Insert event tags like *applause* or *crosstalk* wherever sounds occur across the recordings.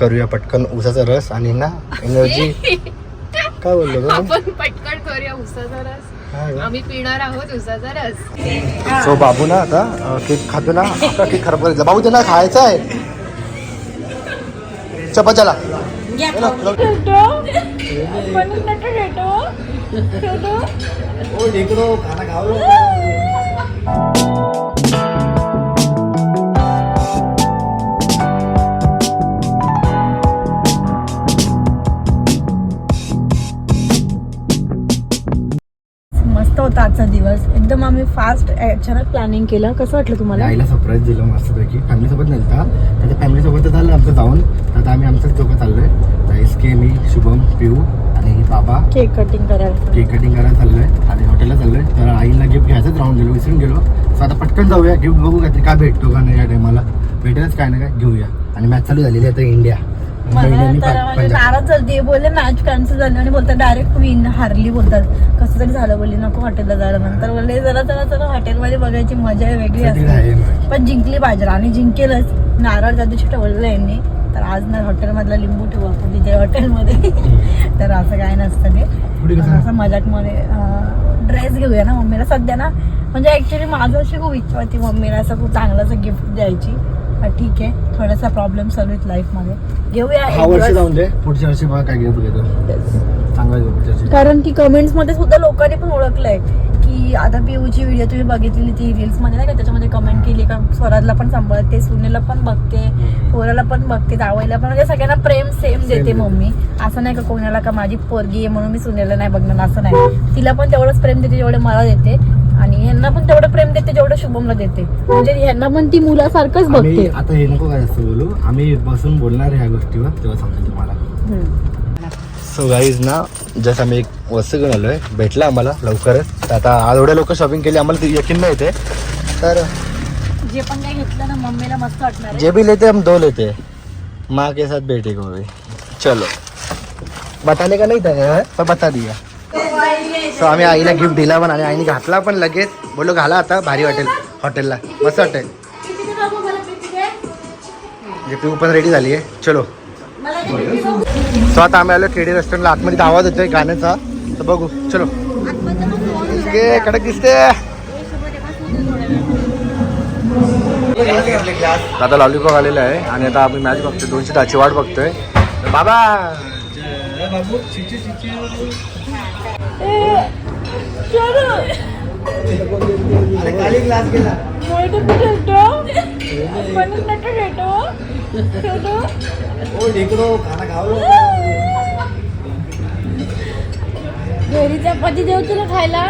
करूया पटकन उसाचा रस आणि ना एनर्जी *laughs* काय बोललो आपण पटकन करूया उसाचा रस. हा? आम्ही पिणार आहोत उसाचा रस. सो बाबू ना आता केक खातो ना आता केक खराब करायचा. बाबू त्यांना खायचा आहे. चपा चला. चला, लवकर. आजचा दिवस. एकदम आम्ही फास्ट अचानक प्लॅनिंग केलं. कसं वाटलं तुम्हाला? आईला सरप्राईज दिलं मस्तपैकी. फॅमिली सोबत नेलता आता फॅमिली सोबत झालं आमचं जाऊन. आता आम्ही आमचंच दोघं चाललोय. एस के मी शुभम पिऊ आणि बाबा. केक कटिंग करायला केक कटिंग करायला चाललोय. आणि हॉटेलला चाललोय. तर आईला गिफ्ट घ्यायचंच राहून गेलो विसरून गेलो. सो आता पटकन जाऊया. गिफ्ट बघू काहीतरी. काय भेटतो का नाही या टायमाला भेटेलच काय ना काय. घेऊया. आणि मॅच चालू झालेली आहे आता इंडिया मला तर म्हणजे. नाराज झाली. बोलले मॅच कॅन्सल झाली. आणि बोलतात डायरेक्ट विन हारली बोलतात. कसं तरी झालं बोलली नको हॉटेलला जायला. नंतर बोलले जरा जरा जरा हॉटेलमध्ये बघायची मजा वेगळी असते. पण जिंकली पाहिजे. आणि जिंकेलच. नारळ त्या दिवशी ठेवलेलं यांनी. तर आज ना हॉटेलमधला लिंबू ठेवू आपण तिथे हॉटेलमध्ये तर असं काय नसतं ते? असं मजाकमध्ये ड्रेस घेऊया ना मम्मीला. सध्या ना म्हणजे ऍक्च्युली माझं अशी खूप इच्छा होती मम्मीला असं खूप चांगलं असं गिफ्ट द्यायची. ठीक आहे. थोडासा प्रॉब्लेम चालू आहेत लाईफमध्ये घेऊया हा एक वर्ष दिवस. जाऊन दे. पुढच्या वर्षी बघा काय गिफ्ट घेतो चांगला घेऊ पुढच्या वर्षी. कारण की कमेंट्समध्ये सुद्धा लोकांनी पण ओळखलंय की आता पिऊची व्हिडिओ तुम्ही बघितलेली ती रील्समध्ये नाही का? त्याच्यामध्ये कमेंट केली का? स्वराजला पण सांभाळते सुनेला पण बघते पोराला पण बघते जावईला पण. म्हणजे सगळ्यांना प्रेम सेम देते. मम्मी. असं नाही का कोणाला का माझी पोरगी आहे म्हणून मी सुनेला नाही बघणार असं नाही. तिला पण तेवढंच प्रेम देते जेवढं मला देते. आणि यांना पण तेवढं प्रेम देते जेवढं शुभमला देते. म्हणजे यांना पण ती मुलासारखंच आम्ही बघते. आता हे नको काय जास्त बोलू? आम्ही बसून बोलणार आहे ह्या गोष्टीवर तेव्हा समजेल तुम्हाला. सो गाईज ना जस्ट आम्ही एक वस्तू घेऊन आलोय. भेटला आम्हाला लवकरच. तर आता आज एवढ्या लोक शॉपिंग केली आम्हाला ती यकीन नाही येते. तर जे पण काही घेतलं ना मम्मीला मस्त वाटणार आहे. जे भी लेते हम दो लेते. माँ के साथ बेटे को भी चलो. बताने का नाही था पर बता दिया. सो आम्ही आईला गिफ्ट दिला पण आणि आईने घातला पण लगेच. बोलो घाला आता भारी वाटेल हॉटेलला मस्त वाटेल. जे पिऊ पण रेडी झाली आहे चलो. सो आता आम्ही आलो केडी रेस्टॉरंटला आतमध्ये आवाज येतोय गाण्याचा. तर बघू. चलो. दिसते कडक दिसते. आता लॉलीपॉप आलेला आहे. आणि आता आम्ही मॅच बघतोय. दोनशे दहाची वाट बघतोय. बाबा. तर बाबा क्लास गेला घरी चपाती देऊ तुला खायला?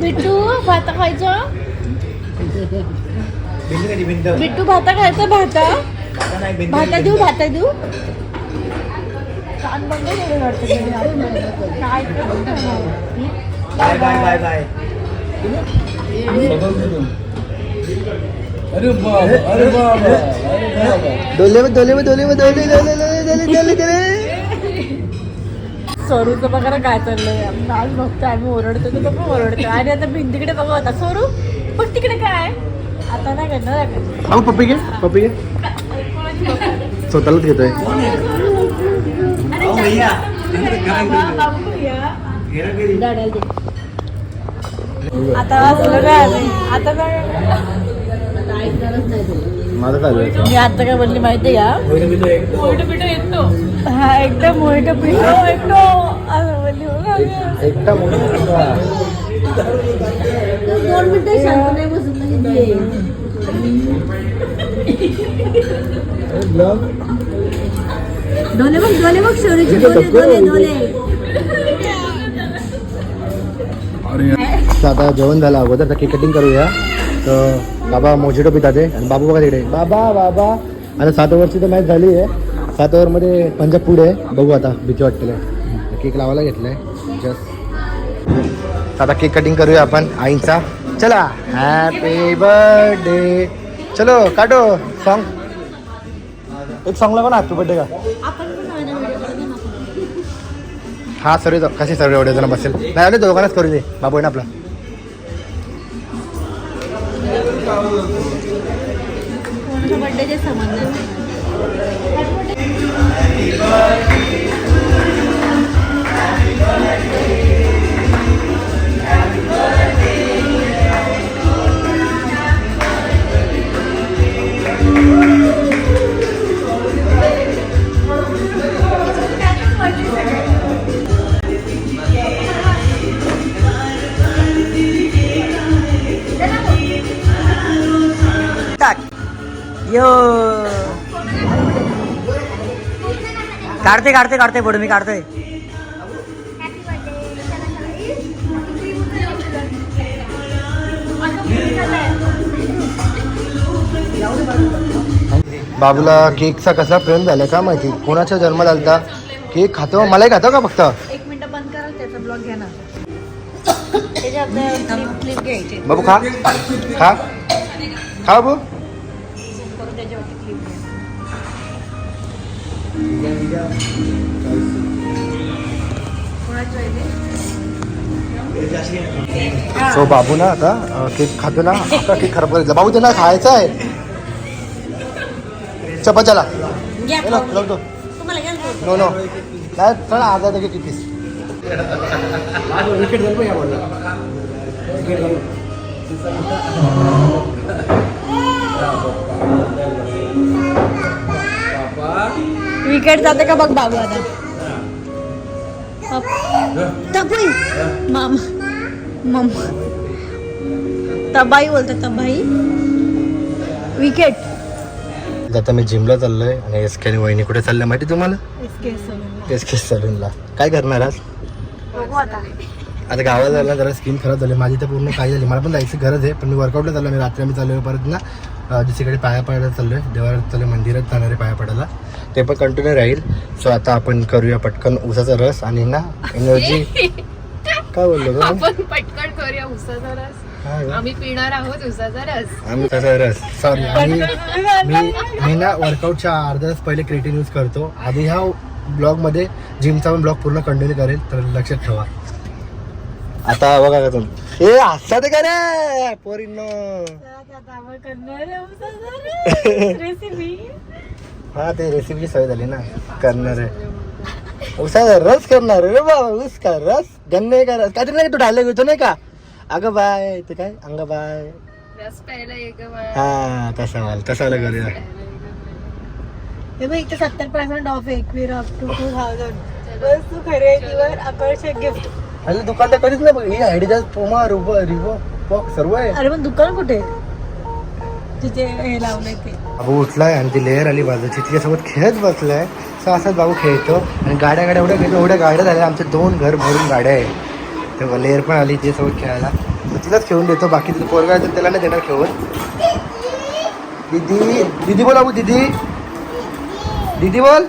बिट्टू? भाता खायचं बिट्टू भाता खायचं भाता भाता देऊ भाता देऊ. कान बंद केले वाटतं त्याने. काय बाय बाय बाय बाय डोले में डोले में डोले में डोले डोले डोले डोले डोले डोले स्वरूचं बघा ना काय चाललंय. आज बघतो आम्ही ओरडतो तो पण ओरडतो आणि आता भिंतीकडे बघू आता. स्वरू बघ तिकडे काय. आता नाही करणार पप्पी घे पप्पी घे. स्वतःलाच घेतोय. दे. आता काय? आता काय माझं मी आता काय बोलली माहिती का? हा पितो एकटो. असं बोलली हो. एकटा मोठा दोन मिनिटं शांत नाही बसून म्हणजे डोले बघ डोले बघ शौरीचे डोले डोले डोले. आता जेवण झालं. अगोदर तर केक कटिंग करूया. तर बाबा मोजिटो पितात आहे आणि बाबू बघा तिकडे. बाबा बाबा. आता सात ओव्हरची तर मॅच झाली आहे. सात ओव्हरमध्ये पंजाब पुढे आहे. बघू आता भीती वाटते केक लावायला घेतलाय. जस्ट आता केक कटिंग करूया आपण. आईंचा. चला. हॅपी बर्थडे चलो काढो. सॉन्ग एक सॉंग लावा ना हॅपी बर्थडे का हा सर्व कसे सर्व एवढे जण बसेल? नाही आले दोघांनाच करू दे. बाबू आहे ना आपला. टाक काढते काढते काढते पुढे मी काढतोय बाबूला केकचा कसला प्रेम झाला का माहिती? कोणाचा जन्म झाला केक खातो? मलाही खातो का फक्त? एक मिनिट बंद करा त्याचा ब्लॉग घ्या ना. त्याच्या क्लिप क्लिप घ्यायची. बाबू खा. खा. खा बाबू. सो बाबू ना आता केक खातो ना आता केक खराब करायचा. बाबू त्यांना खायचा आहे. चपा चला. घ्या हे लो- लो- लो. तुम्हाला घ्या ना. नो नो काय चला आजा दे *laughs* *laughs* विकेट जाते का बघ बाबू आता. तबाई. माम. मम. तबाई बोलते तबाई. विकेट आता मी जिमला चाललोय आणि एस के वहिनी कुठे चालल्या माहिती तुम्हाला? एस के सलूनला काय करणार आज? आता. गावाला जायला जरा स्किन खराब झाली. माझी तर पूर्ण काय झाली. मला पण जायची गरज आहे पण मी वर्कआउटला चाललो मी रात्री आम्ही चाललो परत ना. अं, दुसरीकडे पाया पडायला चाललोय. देवाला चाललोय मंदिरात जाणार आहे पाया पडायला. ते पण कंटिन्यू राहील. सो आता आपण करूया पटकन उसाचा रस आणि ना एनर्जी *laughs* काय बोललो आपण पटकन करूया उसाचा रस? आम्ही पिणार आहोत उसाचा रस. आम्ही तसा रस. सॉरी *laughs* आणि मी मी ना वर्कआउटच्या अर्धा तास पहिले क्रिएटिन यूज करतो. आधी ह्या ब्लॉगमध्ये जिमचा पण ब्लॉग पूर्ण कंटिन्यू करेल तर लक्षात ठेवा. आता बघा का तुम्ही. ए हसत का रे? पोरींनो. रेसिपी *laughs* हा ते रेसिपीची सवय झाली ना. करणार आहे. उसाचा रस करणार रे बाबा ऊस का रस. गन्ने का रस. काहीतरी नाही का तू डायलॉग येतो नाही का? अगं बाय ते काय? अंग बाय. हा तसा वाला तसा वाला करूया. हे बघ इथे सत्तर percent off Ekvira up to two thousand वस्तू खरेदीवर आकर्षक गिफ्ट आणि दुकान तर कधीच नाही बघ ही आयडिया पोमा रुबो रिबो पॉक सर्व आहे. अरे पण दुकान कुठे? जिथे हे लावलंय ते. बाबू उठलाय आणि ती लेअर आली बाजूची. तिच्यासोबत खेळत बसलाय. सो असाच बाबू खेळतो. आणि गाड्या गाड्या एवढ्या खेळतो एवढ्या गाड्या झाल्या. आमचे दोन घर भरून गाड्या आहे तेव्हा लेअर पण आली तिच्यासोबत खेळायला. तर तिलाच खेळून देतो. बाकी तिला पोरगा आहे तर त्याला नाही देणार खेळून. दीदी दीदी बोल बाबू दीदी. दीदी बोल.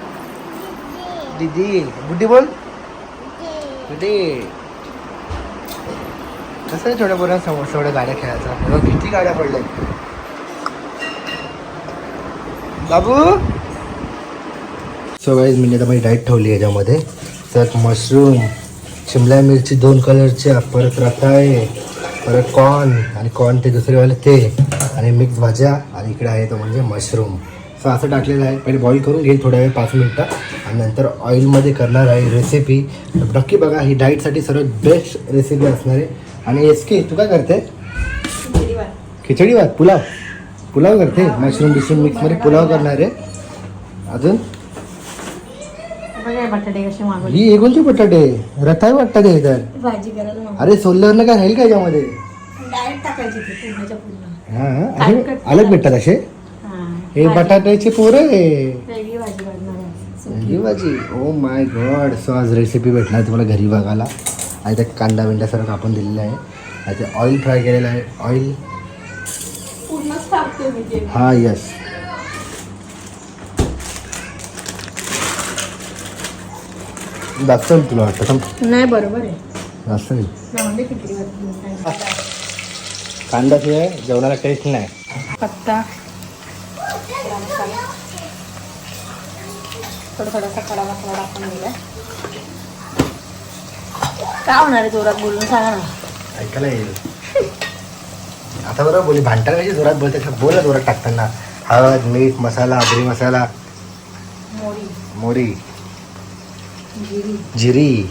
दीदी बुड्डी बोल. बुड्डी कसं आहे थोड्या पोरांना समोर थोड्या गाड्या खेळायचा किती गाड्या पडल्या बाबू? सो गाईज मी आता माझी डाईट ठेवली याच्यामध्ये. त्यात मशरूम शिमला मिरची दोन कलरच्या परत रताळे परत कॉर्न आणि कॉर्न ते दुसरेवाले ते आणि मिक्स भाज्या आणि इकडे आहे तो म्हणजे मशरूम. सो असं टाकलेलं आहे. पहिले बॉईल करून घेईल थोड्या वेळ पाच मिनटं आणि नंतर ऑइलमध्ये करणार आहे रेसिपी नक्की बघा ही डाईटसाठी सर्वात बेस्ट रेसिपी असणार आहे आणि एस के तू काय करते? खिचडी भात पुलाव. पुलाव करते? मशरूम बिशरूम मिक्समध्ये पुलाव करणार आहे. अजून? ही एकोणची बटाटे. रताय वाटतात हे तर. अरे सोलरनं काय राहील का याच्यामध्ये? पूर्ण. हा अलग भेटतात असे? हा. हे बटाट्याचे पोरं आहे. भाजी ओ माय गॉड सो आज रेसिपी भेटणार तुम्हाला घरी बघायला. आणि त्यात कांदा बिंदा सर्व कापून दिलेला आहे. आणि ते ऑइल फ्राय केलेलं आहे. ऑइल हा यस जास्त तुला वाटतं. नाही बरोबर आहे. जास्त नाही. कांदा शिवाय जेवणाला टेस्ट नाही. पत्ता. थोडा थोडासा खडा मसाला टाकून दिला काय होणार आहे जोरात बोलून? सांगा ना. ऐकायला येईल. आता बरोबर बोली भांडताना कशी जोरात बोलते. बोला जोरात टाकताना. हळद मीठ मसाला आगरी मसाला. मोरी. मोरी. जिरी. जिरी.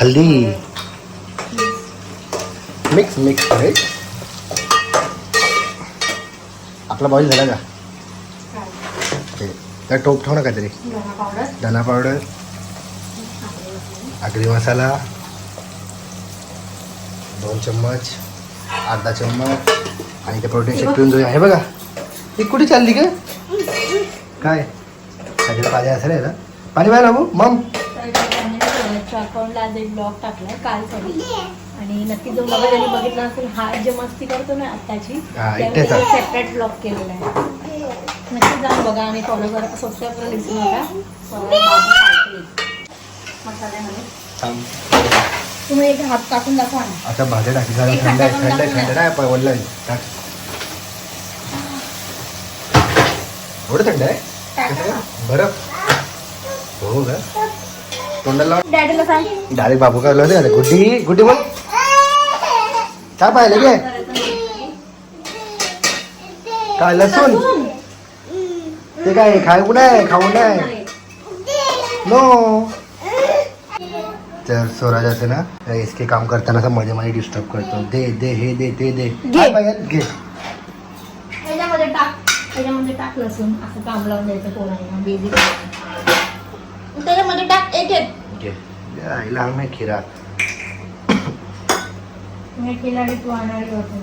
हल्दी. मिक्स मिक्स राईट आपला बॉईल झाला का? ते त्या टोप ठेव ना काहीतरी धना पावडर. धना पावडर. आगरी मसाला दोन चम्मच अर्धा चम्मच आणि ते प्रोटीन शेक पिऊन जाऊया हे बघा. ही कुठे चालली का काय? सगळं पाहिजे असेल ना पाणी पाहिजे बाबू? मम. अकाउंटला आज एक ब्लॉग टाकलाय काल सगळी आणि नक्की जाऊन बघा त्यांनी बघितलं असेल हा जे मस्ती करतो ना आत्ताची. सेपरेट ब्लॉग केलेला आहे. नक्की जाऊन बघा आणि फॉलो करा सबस्क्राईब करायला विसरू नका. मसाल्यामध्ये. तुम्ही एक हात टाकून दाखवा ना. आता भाज्या टाकी एक थंड आहे थंड आहे टाकून थंड नाही पण वल्ल आहे. टाक. एवढं थंड आहे? टाका. ना. बरं. हो का तोंडाला लाव. डॅडीला सांग. डायरेक्ट बाबू काय लावते आता? गुड्डी गुड्डी बोल. काय पाहिलं गे काय लसूण? ते काय खाऊ नाही खाऊ नाही. नो. तर स्वराज असे ना इसके काम करताना असं मध्ये मध्ये डिस्टर्ब करतो. दे दे हे दे ते दे. घे. त्याच्यामध्ये टाक. त्याच्यामध्ये टाक लसूण. असं काम लावून द्यायचं पोरांना. बेबी त्याच्यामध्ये टाक. एक एक. घे. दे, आईला आम्ही खिरा. मी केला आणि तू आणणारी होती